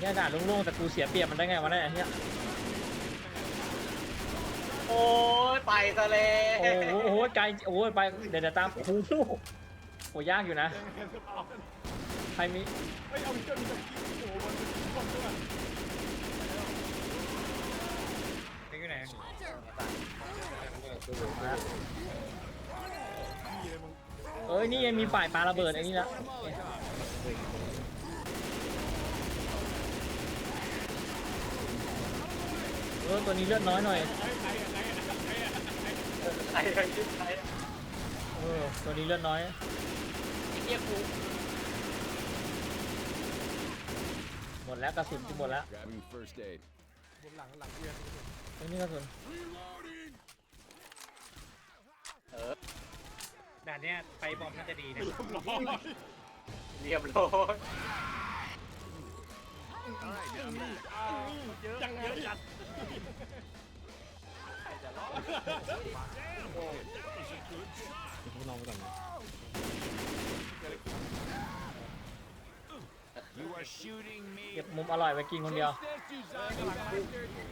เนี่ยด่านโล่งๆแต่กูเสียเปรียบมันได้ไงวะเนี่ยไอ้เนี่ยโอ้ยไปซะเลยโอ้โหโอ้โหไกลโอ้โหไปเดี๋ยวเดี๋ยวตามโอ้โหโหยากอยู่นะใครมีไม่เอาเชือกมีตะกี้โอ้โหมันคนด้วยไปอยู่ไหนนี่เลยมึงเอ้ยนี่ยังมีฝ่ายปาระเบิดไอ้นี่ละ เออตัวนี้เลือดน้อยหน่อยใครใครใครใครใครใครใครชื่อใครเออตัวนี้เลือดน้อยไอ้เหี้ยกูหมดแล้วกระสุนกูหมดแล้ว Grabbing first aid. บนหลังหลังเรือนไอ้นี่กระสุนเออด่านเนี้ยไปบอมน่าจะดีนะร้อยเรียบร้อยยังไงจัด You are shooting me. เก็บมุมอร่อยไว้กินคนเดียวเจอ